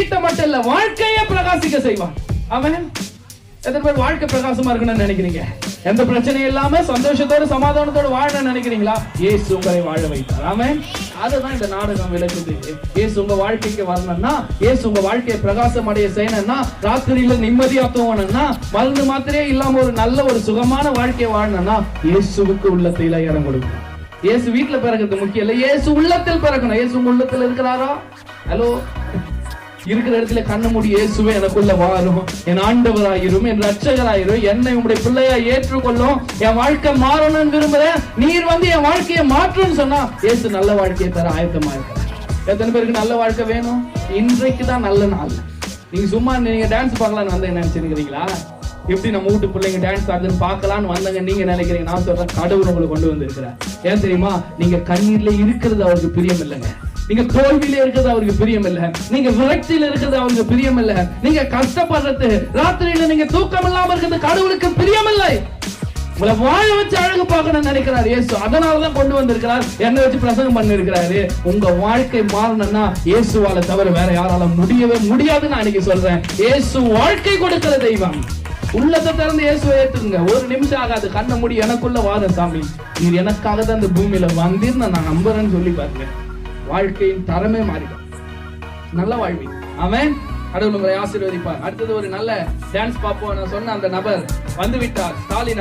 வீட்டை மட்டும் இல்ல வாழ்க்கையை பிரகாசிக்க செய்வான் அவன் எத்தனை பேர் வாழ்க்கை பிரகாசமா இருக்கணும்னு நினைக்கிறீங்க? எந்த பிரச்சனையும் இல்லாம சந்தோஷத்தோட சமாதானத்தோட வாழணும்னு நினைக்கிறீங்களா? ஏசு உங்களை வாழ வைத்தார். அவன் அதுதான் இந்த நாடகம் விளக்குது. ஏசு உங்க வாழ்க்கைக்கு வரணும்னா ஏசு உங்க வாழ்க்கையை பிரகாசம் அடைய செய்யணும்னா ராத்திரியில நிம்மதியா தூங்கணும்னா மருந்து மாத்திரையே இல்லாம ஒரு நல்ல ஒரு சுகமான வாழ்க்கையை வாழணும்னா இயேசுவுக்கு உள்ளத்தில இடம் கொடுக்கணும். இயேசு வீட்டுல பிறகுறது முக்கியம் இல்ல. இயேசு உள்ளத்தில் பிறக்கணும். இயேசு உங்க உள்ளத்தில் இருக்கிறாரா? ஹலோ இருக்கிற இடத்துல கண்ண மூடி இயேசுவே எனக்குள்ள வாழும். என் ஆண்டவராயிரும் என் ரட்சகராயிரும் என்னை உங்களுடைய பிள்ளையா ஏற்றுக்கொள்ளும். என் வாழ்க்கை மாறணும்னு விரும்புறேன் நீர் வந்து என் வாழ்க்கையை மாற்றுன்னு சொன்னா இயேசு நல்ல வாழ்க்கையை தர ஆயத்தமா இருக்க எத்தனை பேருக்கு நல்ல வாழ்க்கை வேணும்? இன்றைக்கு தான் நல்ல நாள். நீங்க சும்மா நீங்க டான்ஸ் பார்க்கலாம்னு வந்தேன் நினைச்சிருக்கிறீங்களா? எப்படி நம்ம வீட்டு பிள்ளைங்க டான்ஸ் ஆகுதுன்னு பார்க்கலான்னு வந்தங்க நீங்க நினைக்கிறீங்க? நான் சொல்றேன் கடவுள் உங்களை கொண்டு வந்திருக்கிறேன் ஏன் தெரியுமா? நீங்க கண்ணீர்ல இருக்கிறது அவருக்கு பிரியம் இல்லைங்க நீங்க தோல்வியில இருக்கிறது அவருக்கு பிரியம் இல்ல நீங்க விரக்தியில இருக்கிறது அவருக்கு பிரியம் இல்ல நீங்க கஷ்டப்படுறது ராத்திரியில நீங்க தூக்கம் இல்லாம இருக்கிறது கடவுளுக்கு பிரியம் இல்லை உங்களை வாழ வச்சு அழகு பார்க்கணும்னு நினைக்கிறார் இயேசு. அதனாலதான் கொண்டு வந்திருக்கிறார். என்ன வச்சு பிரசங்கம் பண்ணிருக்கிறாரு உங்க வாழ்க்கை மாறணும்னா இயேசுவால தவிர வேற யாரால முடியவே முடியாதுன்னு நான் அன்னைக்கு சொல்றேன். இயேசு வாழ்க்கை கொடுக்கிற தெய்வம். உள்ளத்தை திறந்து இயேசுவை ஏத்துக்குங்க ஒரு நிமிஷம் ஆகாது. கண்ண முடி எனக்குள்ள வாதம் சாமி. நீர் எனக்காக தான் இந்த பூமியில வந்தீர்னு நான் நம்புறேன்னு சொல்லி பாருங்க. வாழ்க்கையின் தரமே மாறிடும். நல்ல வாழ்வி. அவன் கடவுள் உங்களை ஆசீர்வதிப்பார். அடுத்தது ஒரு நல்ல டான்ஸ் பார்ப்போம் நான் சொன்ன அந்த நபர் வந்துவிட்டார். ஸ்டாலின்